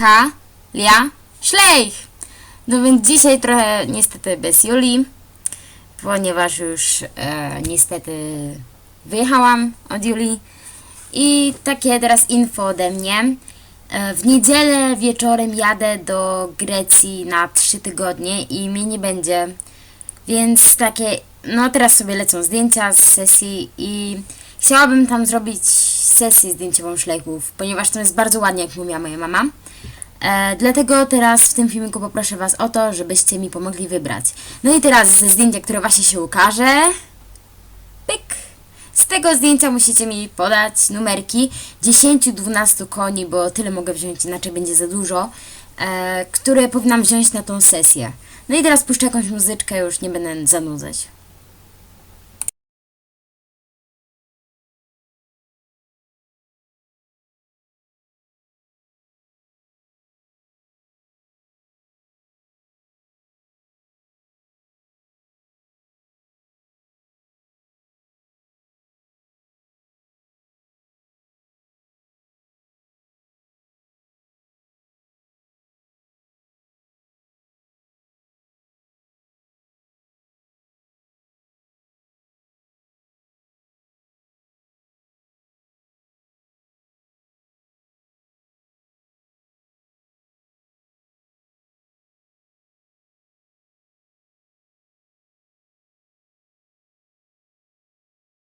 Ka, Lia, Szlejch. No więc dzisiaj trochę niestety bez Julii, ponieważ już e, niestety wyjechałam od Julii. I takie teraz info ode mnie. E, W niedzielę wieczorem jadę do Grecji na 3 tygodnie i mnie nie będzie. Więc takie, no teraz sobie lecą zdjęcia z sesji i chciałabym tam zrobić sesję zdjęciową szlejków, ponieważ to jest bardzo ładnie, jak mówiła moja mama. E, dlatego teraz w tym filmiku poproszę Was o to, żebyście mi pomogli wybrać. No i teraz ze zdjęcia, które właśnie się ukaże. Pyk! Z tego zdjęcia musicie mi podać numerki 10-12 koni, bo tyle mogę wziąć, inaczej będzie za dużo, e, które powinnam wziąć na tą sesję. No i teraz puszczę jakąś muzyczkę, już nie będę zanudzać.